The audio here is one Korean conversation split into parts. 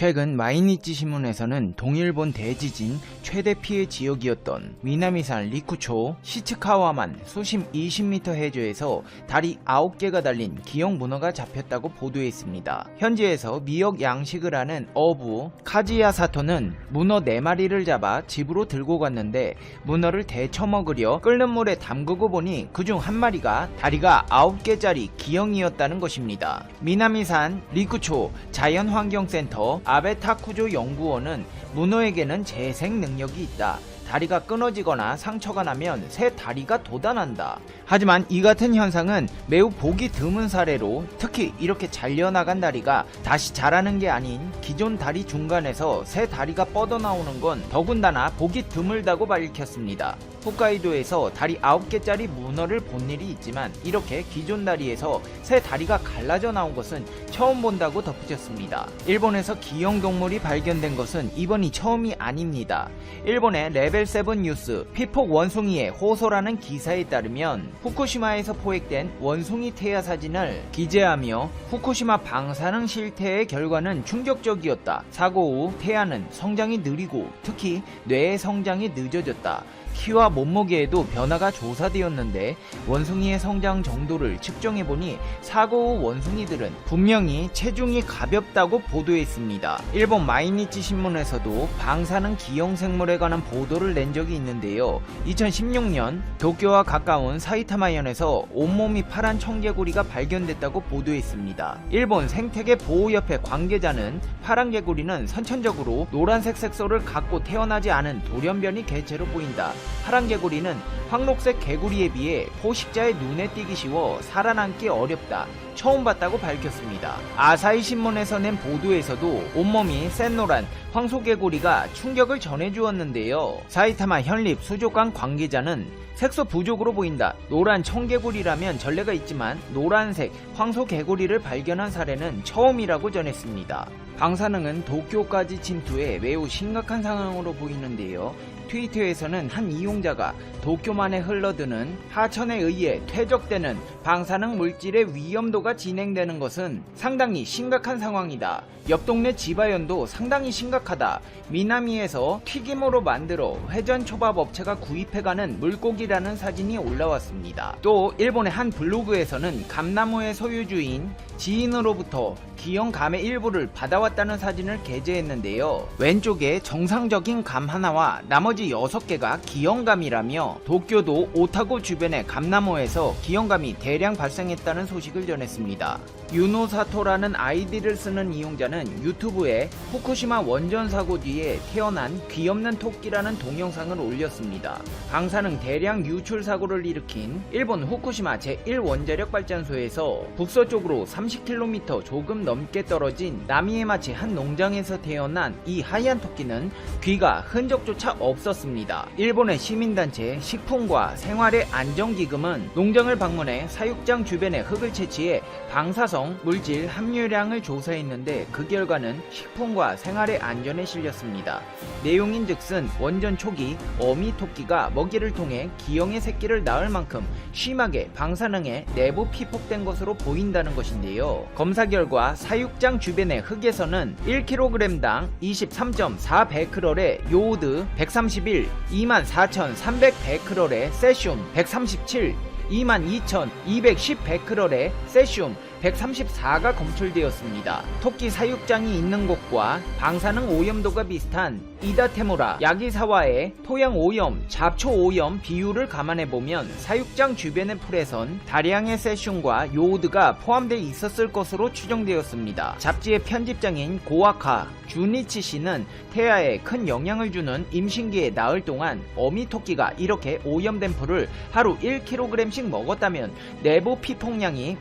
최근 마이니치 신문에서는 동일본 대지진 최대 피해 지역이었던 미나미산 리쿠초 시츠카와만 수심 20m 해저에서 다리 9개가 달린 기형 문어가 잡혔다고 보도했습니다. 현지에서 미역 양식을 하는 어부 카지야 사토는 문어 4마리를 잡아 집으로 들고 갔는데 문어를 데쳐 먹으려 끓는 물에 담그고 보니 그중 한 마리가 다리가 9개짜리 기형이었다는 것입니다. 미나미산 리쿠초 자연환경센터 아베타쿠조 연구원은 문어에게는 재생 능력이 있다. 다리가 끊어지거나 상처가 나면 새 다리가 돋아난다. 하지만 이 같은 현상은 매우 보기 드문 사례로 특히 이렇게 잘려나간 다리가 다시 자라는 게 아닌 기존 다리 중간에서 새 다리가 뻗어나오는 건 더군다나 보기 드물다고 밝혔습니다. 홋카이도에서 다리 9개짜리 문어를 본 일이 있지만 이렇게 기존 다리에서 새 다리가 갈라져 나온 것은 처음 본다고 덧붙였습니다. 일본에서 기형 동물이 발견된 것은 이번이 처음이 아닙니다. 일본의 레벨 7 뉴스 피폭 원숭이의 호소라는 기사에 따르면 후쿠시마에서 포획된 원숭이 태아 사진을 기재하며 후쿠시마 방사능 실태의 결과는 충격적이었다. 사고 후 태아는 성장이 느리고 특히 뇌의 성장이 늦어졌다. 키와 몸무게에도 변화가 조사되었는데 원숭이의 성장 정도를 측정해보니 사고 후 원숭이들은 분명히 체중이 가볍다고 보도했습니다. 일본 마이니치 신문에서도 방사능 기형 생물에 관한 보도를 낸 적이 있는데요. 2016년 도쿄와 가까운 사이타마현에서 온몸이 파란 청개구리가 발견됐다고 보도했습니다. 일본 생태계 보호협회 관계자는 파란 개구리는 선천적으로 노란색 색소를 갖고 태어나지 않은 돌연변이 개체로 보인다. 파란 개구리는 황록색 개구리에 비해 포식자의 눈에 띄기 쉬워 살아남기 어렵다. 처음 봤다고 밝혔습니다. 아사히 신문에서 낸 보도에서도 온몸이 샛노란 황소개구리가 충격을 전해주었는데요. 사이타마 현립 수족관 관계자는 색소 부족으로 보인다. 노란 청개구리라면 전례가 있지만 노란색 황소개구리를 발견한 사례는 처음이라고 전했습니다. 방사능은 도쿄까지 침투해 매우 심각한 상황으로 보이는데요. 트위터에서는 한 이용자가 도쿄만에 흘러드는 하천에 의해 퇴적되는 방사능 물질의 위험도가 진행되는 것은 상당히 심각한 상황이다. 옆 동네 지바현도 상당히 심각하다. 미나미에서 튀김으로 만들어 회전 초밥 업체가 구입해가는 물고기라는 사진이 올라왔습니다. 또 일본의 한 블로그에서는 감나무의 소유주인 지인으로부터 기형 감의 일부를 받아왔다는 사진을 게재했는데요. 왼쪽에 정상적인 감 하나와 나머지 6개가 기형감이라며 도쿄도 오타고 주변의 감나무에서 기형감이 대량 발생했다는 소식을 전했습니다. 유노사토라는 아이디를 쓰는 이용자는 유튜브에 후쿠시마 원전 사고 뒤에 태어난 귀엽는 토끼라는 동영상을 올렸습니다. 방사능 대량 유출 사고를 일으킨 일본 후쿠시마 제1원자력 발전소에서 북서쪽으로 30km 조금 넘게 떨어진 나미에마치 한 농장에서 태어난 이 하얀 토끼는 귀가 흔적조차 없었습니다. 일본의 시민단체 식품과 생활의 안정기금은 농장을 방문해 사육장 주변의 흙을 채취해 방사성 물질 함유량을 조사했는데 그 결과는 식품과 생활의 안전에 실렸습니다. 내용인 즉슨 원전 초기 어미 토끼가 먹이를 통해 기형의 새끼를 낳을 만큼 심하게 방사능에 내부 피폭된 것으로 보인다는 것인데요. 검사 결과 사육장 주변의 흙에서는 1kg당 23.4 베크럴의 요오드 131, 24,300 베크럴의 세슘 137, 22,210 베크럴의 세슘 134가 검출되었습니다. 토끼 사육장이 있는 곳과 방사능 오염도가 비슷한 이다테무라 야기사와의 토양 오염, 잡초 오염 비율을 감안해 보면 사육장 주변의 풀에선 다량의 세슘과 요오드가 포함되어 있었을 것으로 추정되었습니다. 잡지의 편집장인 고아카 주니치 씨는 태아에 큰 영향을 주는 임신기에 나흘 동안 어미 토끼가 이렇게 오염된 풀을 하루 1kg씩 먹었다면 내부 피폭량이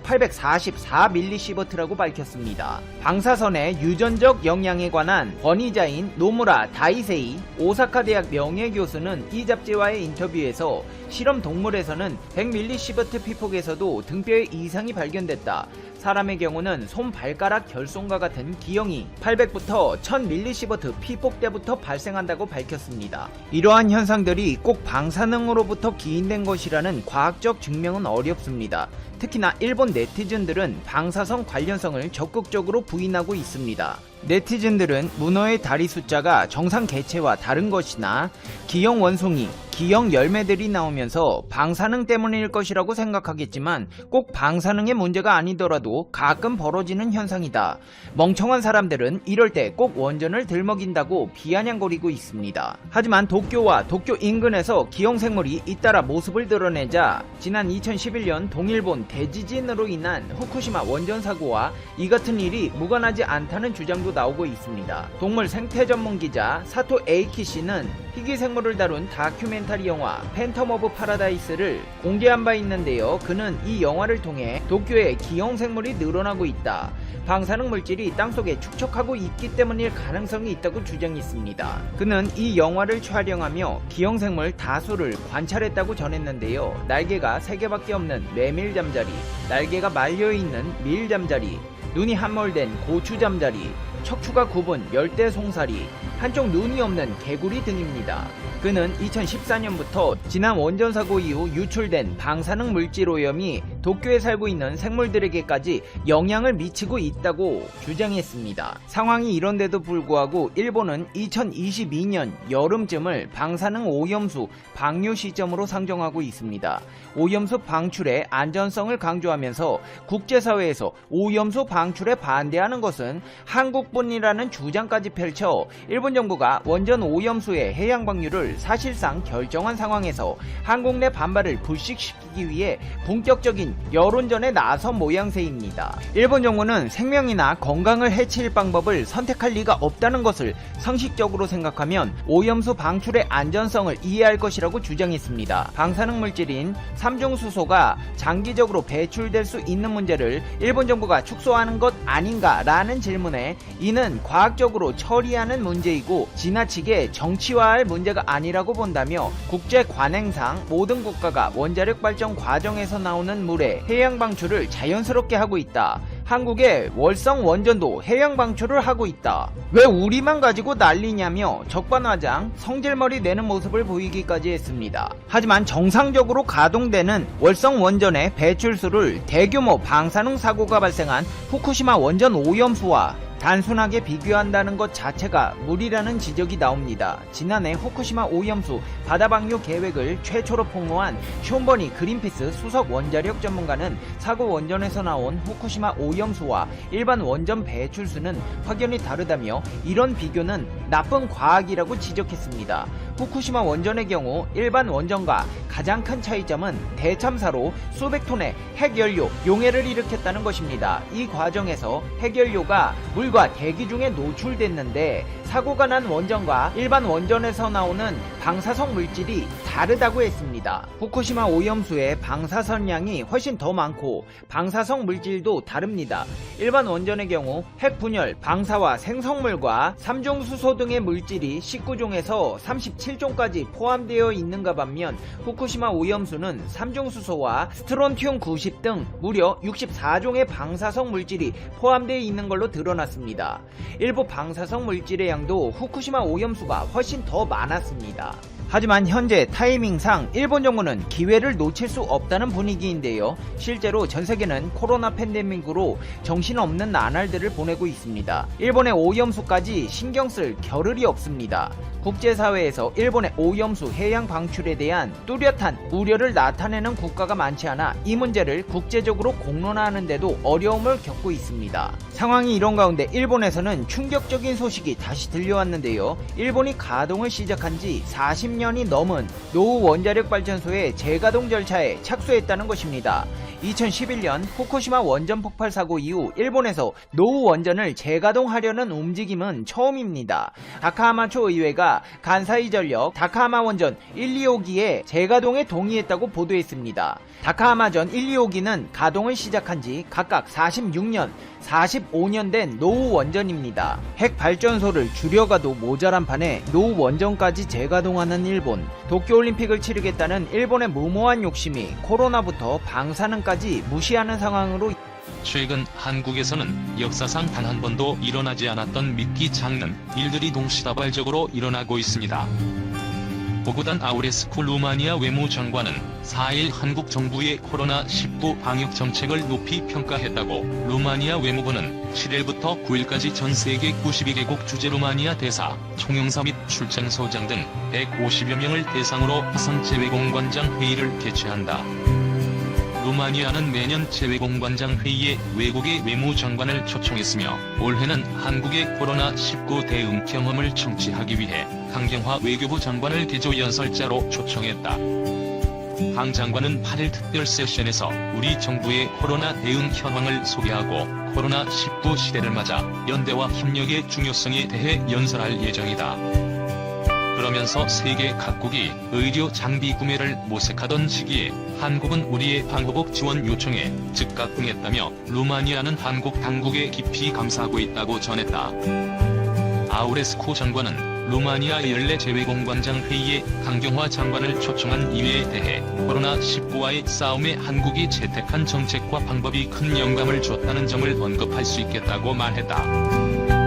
844mS라고 밝혔습니다. 방사선의 유전적 영향에 관한 권위자인 노무라 다이세이 오사카 대학 명예교수는 이 잡지와의 인터뷰에서 실험 동물에서는 100mS 피폭에서도 등뼈에 이상이 발견됐다. 사람의 경우는 손 발가락 결손과 같은 기형이 800부터 1000mS 피폭 때부터 발생한다고 밝혔습니다. 이러한 현상들이 꼭 방사능으로부터 기인된 것이라는 과학적 증명은 어렵습니다. 특히나 일본 네티즌들은 방사성 관련성을 적극적으로 부인하고 있습니다. 네티즌들은 문어의 다리 숫자가 정상 개체와 다른 것이나 기형 원송이, 기형 열매들이 나오면서 방사능 때문일 것이라고 생각하겠지만 꼭 방사능의 문제가 아니더라도 가끔 벌어지는 현상이다. 멍청한 사람들은 이럴 때 꼭 원전을 들먹인다고 비아냥거리고 있습니다. 하지만 도쿄와 도쿄 인근에서 기형 생물이 잇따라 모습을 드러내자 지난 2011년 동일본 대지진으로 인한 후쿠시마 원전 사고와 이 같은 일이 무관하지 않다는 주장도 나오고 있습니다. 동물 생태 전문 기자 사토 에이키 씨는 희귀 생물을 다룬 다큐멘터리 영화 팬텀 오브 파라다이스를 공개한 바 있는데요. 그는 이 영화를 통해 도쿄에 기형 생물이 늘어나고 있다. 방사능 물질이 땅속에 축적하고 있기 때문일 가능성이 있다고 주장했습니다. 그는 이 영화를 촬영하며 기형 생물 다수를 관찰했다고 전했는데요. 날개가 3개밖에 없는 메밀 잠자리, 날개가 말려 있는 밀 잠자리, 눈이 함몰된 고추 잠자리, 척추가 굽은 열대 송사리, 한쪽 눈이 없는 개구리 등입니다. 그는 2014년부터 지난 원전 사고 이후 유출된 방사능 물질 오염이 도쿄에 살고 있는 생물들에게까지 영향을 미치고 있다고 주장했습니다. 상황이 이런데도 불구하고 일본은 2022년 여름쯤을 방사능 오염수 방류 시점으로 상정하고 있습니다. 오염수 방출의 안전성을 강조하면서 국제사회에서 오염수 방출에 반대하는 것은 한국뿐이라는 주장까지 펼쳐 일본 정부가 원전 오염수의 해양 방류를 사실상 결정한 상황에서 한국 내 반발을 불식시키기 위해 본격적인 여론전에 나선 모양새입니다. 일본 정부는 생명이나 건강을 해칠 방법을 선택할 리가 없다는 것을 상식적으로 생각하면 오염수 방출의 안전성을 이해할 것이라고 주장했습니다. 방사능 물질인 삼중수소가 장기적으로 배출될 수 있는 문제를 일본 정부가 축소하는 것 아닌가라는 질문에 이는 과학적으로 처리하는 문제 이고 지나치게 정치화할 문제가 아니라고 본다며 국제 관행상 모든 국가가 원자력 발전 과정에서 나오는 물의 해양 방출을 자연스럽게 하고 있다. 한국의 월성 원전도 해양 방출을 하고 있다. 왜 우리만 가지고 난리냐며 적반하장 성질머리 내는 모습을 보이기까지 했습니다. 하지만 정상적으로 가동되는 월성 원전의 배출수를 대규모 방사능 사고가 발생한 후쿠시마 원전 오염수와 단순하게 비교한다는 것 자체가 무리라는 지적이 나옵니다. 지난해 후쿠시마 오염수 바다 방류 계획을 최초로 폭로한 쇼버니 그린피스 수석 원자력 전문가는 사고 원전에서 나온 후쿠시마 오염수와 일반 원전 배출수는 확연히 다르다며 이런 비교는 나쁜 과학이라고 지적했습니다. 후쿠시마 원전의 경우 일반 원전과 가장 큰 차이점은 대참사로 수백 톤의 핵연료 용해를 일으켰다는 것입니다. 이 과정에서 핵연료가 물과 대기 중에 노출됐는데 사고가 난 원전과 일반 원전에서 나오는 방사성 물질이 다르다고 했습니다. 후쿠시마 오염수의 방사선량이 훨씬 더 많고 방사성 물질도 다릅니다. 일반 원전의 경우 핵 분열, 방사와 생성물과 삼중수소 등의 물질이 19종에서 37종까지 포함되어 있는가 반면 후쿠시마 오염수는 삼중수소와 스트론튬 90 등 무려 64종의 방사성 물질이 포함되어 있는 걸로 드러났습니다. 일부 방사성 물질의 양도 후쿠시마 오염수가 훨씬 더 많았습니다. 하지만 현재 타이밍상 일본 정부는 기회를 놓칠 수 없다는 분위기인데요. 실제로 전 세계는 코로나 팬데믹으로 정신없는 나날들을 보내고 있습니다. 일본의 오염수까지 신경 쓸 겨를이 없습니다. 국제사회에서 일본의 오염수 해양 방출에 대한 뚜렷한 우려를 나타내는 국가가 많지 않아 이 문제를 국제적으로 공론화하는데도 어려움을 겪고 있습니다. 상황이 이런 가운데 일본에서는 충격적인 소식이 다시 들려왔는데요. 일본이 가동을 시작한 지 40년 이 넘은 노후 원자력 발전소의 재가동 절차에 착수했다는 것입니다. 2011년 후쿠시마 원전 폭발 사고 이후 일본에서 노후 원전을 재가동하려는 움직임은 처음입니다. 다카하마초 의회가 간사이 전력 다카하마 원전 1, 2호기에 재가동에 동의했다고 보도했습니다. 다카하마전 1, 2호기는 가동을 시작한 지 각각 46년, 45년 된 노후 원전입니다. 핵 발전소를 줄여가도 모자란 판에 노후 원전까지 재가동하는 일본. 도쿄올림픽을 치르겠다는 일본의 무모한 욕심이 코로나부터 방사능까지 무시하는 상황으로 최근 한국에서는 역사상 단 한 번도 일어나지 않았던 믿기지 않는 일들이 동시다발적으로 일어나고 있습니다. 보구단 아우레스쿠 루마니아 외무장관은 4일 한국 정부의 코로나19 방역 정책을 높이 평가했다고 루마니아 외무부는 7일부터 9일까지 전 세계 92개국 주재 루마니아 대사, 총영사 및 출장소장 등 150여 명을 대상으로 화상 재외공관장 회의를 개최한다. 루마니아는 매년 재외공관장 회의에 외국의 외무장관을 초청했으며 올해는 한국의 코로나19 대응 경험을 청취하기 위해 강경화 외교부 장관을 기조연설자로 초청했다. 강 장관은 8일 특별 세션에서 우리 정부의 코로나 대응 현황을 소개하고 코로나19 시대를 맞아 연대와 협력의 중요성에 대해 연설할 예정이다. 그러면서 세계 각국이 의료 장비 구매를 모색하던 시기에 한국은 우리의 방호복 지원 요청에 즉각 응했다며 루마니아는 한국 당국에 깊이 감사하고 있다고 전했다. 아우레스코 장관은 루마니아 연례 재외공관장 회의에 강경화 장관을 초청한 이유에 대해 코로나19와의 싸움에 한국이 채택한 정책과 방법이 큰 영감을 줬다는 점을 언급할 수 있겠다고 말했다.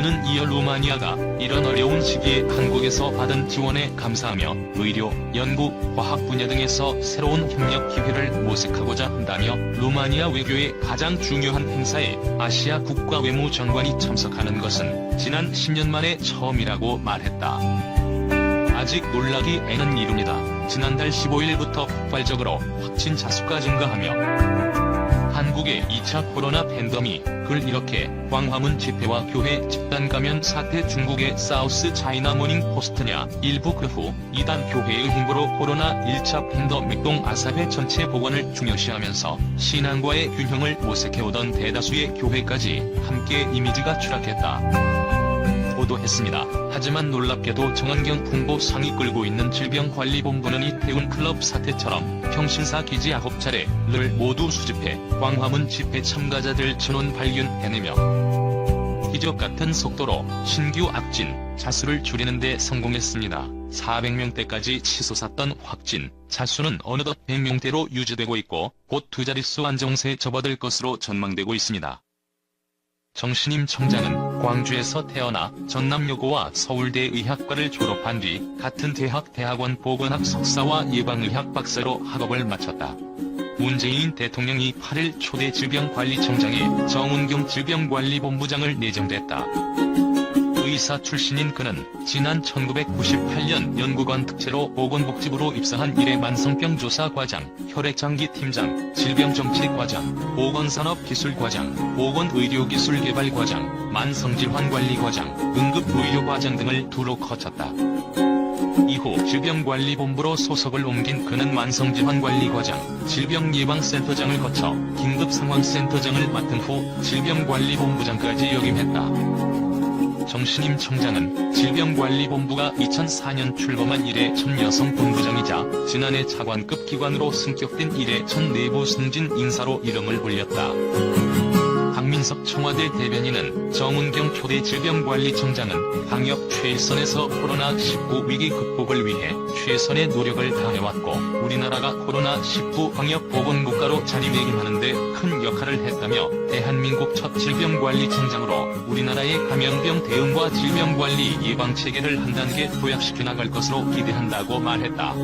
그는 이어 루마니아가 이런 어려운 시기에 한국에서 받은 지원에 감사하며 의료, 연구, 과학 분야 등에서 새로운 협력 기회를 모색하고자 한다며 루마니아 외교의 가장 중요한 행사에 아시아 국가 외무 장관이 참석하는 것은 지난 10년 만에 처음이라고 말했다. 아직 놀라기 애는 이릅니다. 지난달 15일부터 폭발적으로 확진자 수가 증가하며 한국의 2차 코로나 팬데믹을 이렇게 광화문 집회와 교회 집단 감염 사태 중국의 사우스 차이나 모닝 포스트냐 일부 그후 이단 교회의 힘으로 코로나 1차 팬데믹 동 아사회 전체 복원을 중요시하면서 신앙과의 균형을 모색해오던 대다수의 교회까지 함께 이미지가 추락했다. 보도했습니다. 하지만 놀랍게도 정은경 홍보상이 끌고 있는 질병관리본부는 이태원 클럽 사태처럼 평신사 기지 9차례를 모두 수집해 광화문 집회 참가자들 전원 발견해내며 기적 같은 속도로 신규 악진, 자수를 줄이는 데 성공했습니다. 400명대까지 치솟았던 확진, 자수는 어느덧 100명대로 유지되고 있고 곧 두 자릿수 안정세에 접어들 것으로 전망되고 있습니다. 정신임 청장은 광주에서 태어나 전남여고와 서울대 의학과를 졸업한 뒤 같은 대학 대학원 보건학 석사와 예방의학 박사로 학업을 마쳤다. 문재인 대통령이 8일 초대 질병관리청장에 정은경 질병관리본부장을 내정됐다. 의사 출신인 그는 지난 1998년 연구관 특채로 보건복지부로 입사한 이래 만성병조사과장, 혈액장기 팀장, 질병정책과장, 보건산업기술과장, 보건의료기술개발과장, 만성질환관리과장, 응급의료과장 등을 두루 거쳤다. 이후 질병관리본부로 소속을 옮긴 그는 만성질환관리과장, 질병예방센터장을 거쳐 긴급상황센터장을 맡은 후 질병관리본부장까지 역임했다. 정신임 청장은 질병관리본부가 2004년 출범한 이래 첫 여성 본부장이자 지난해 차관급 기관으로 승격된 이래 첫 내부 승진 인사로 이름을 올렸다. 박민석 청와대 대변인은 정은경 초대 질병관리청장은 방역 최일선에서 코로나19 위기 극복을 위해 최선의 노력을 다해왔고 우리나라가 코로나19 방역 보건국가로 자리매김하는 데 큰 역할을 했다며 대한민국 첫 질병관리청장으로 우리나라의 감염병 대응과 질병관리 예방체계를 한 단계 도약시켜 나갈 것으로 기대한다고 말했다.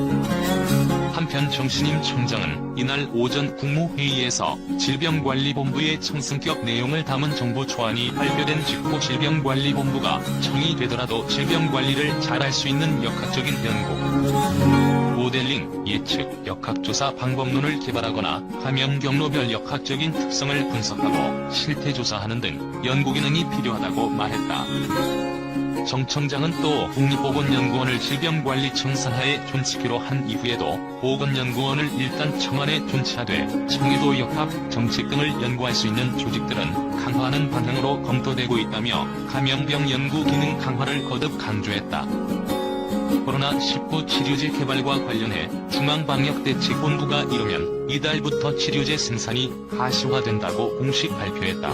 한편 정신임 청장은 이날 오전 국무회의에서 질병관리본부의 청승격 내용을 담은 정부 초안이 발표된 직후 질병관리본부가 청이 되더라도 질병관리를 잘할 수 있는 역학적인 연구, 모델링, 예측, 역학조사 방법론을 개발하거나 감염 경로별 역학적인 특성을 분석하고 실태조사하는 등 연구기능이 필요하다고 말했다. 정 청장은 또 국립보건연구원을 질병관리청 산하에 존치기로 한 이후에도 보건연구원을 일단 청안에 존치하되 청해도 역학, 정책 등을 연구할 수 있는 조직들은 강화하는 방향으로 검토되고 있다며 감염병 연구 기능 강화를 거듭 강조했다. 코로나19 치료제 개발과 관련해 중앙방역대책본부가 이르면 이달부터 치료제 생산이 가시화된다고 공식 발표했다.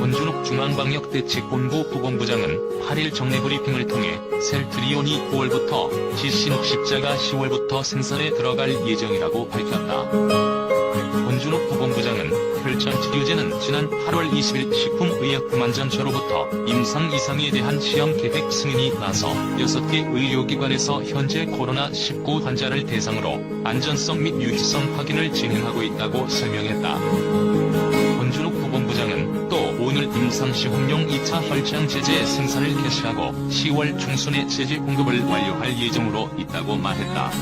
권준욱 중앙방역대책본부 보건부장은 8일 정례 브리핑을 통해 셀트리온이 9월부터 지신욱 십자가 10월부터 생산에 들어갈 예정이라고 밝혔다. 권준욱 보건부장은 혈전 치료제는 지난 8월 20일 식품의약품안전처로부터 임상 이상에 대한 시험 계획 승인이 나서 6개 의료기관에서 현재 코로나19 환자를 대상으로 안전성 및 유효성 확인을 진행하고 있다고 설명했다. 임상시험용 2차 혈장 제제 생산을 개시하고 10월 중순에 제제 공급을 완료할 예정으로 있다고 말했다.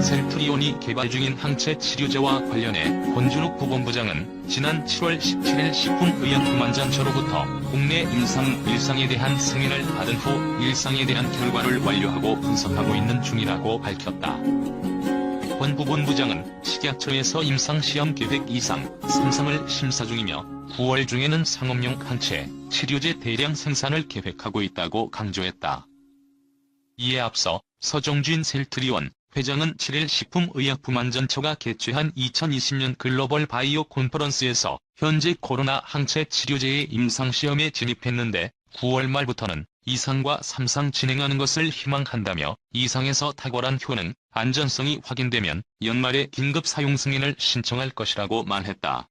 셀트리온이 개발 중인 항체 치료제와 관련해 권준욱 보건부장은 지난 7월 17일 식품의약품안전처로부터 국내 임상 일상에 대한 승인을 받은 후 일상에 대한 결과를 완료하고 분석하고 있는 중이라고 밝혔다. 권 부본부장은 식약처에서 임상시험 계획 이상 3상을 심사 중이며 9월 중에는 상업용 항체 치료제 대량 생산을 계획하고 있다고 강조했다. 이에 앞서 서정진 셀트리온 회장은 7일 식품의약품안전처가 개최한 2020년 글로벌 바이오 콘퍼런스에서 현재 코로나 항체 치료제의 임상시험에 진입했는데 9월 말부터는 2상과 3상 진행하는 것을 희망한다며 2상에서 탁월한 효능, 안전성이 확인되면 연말에 긴급 사용 승인을 신청할 것이라고 말했다.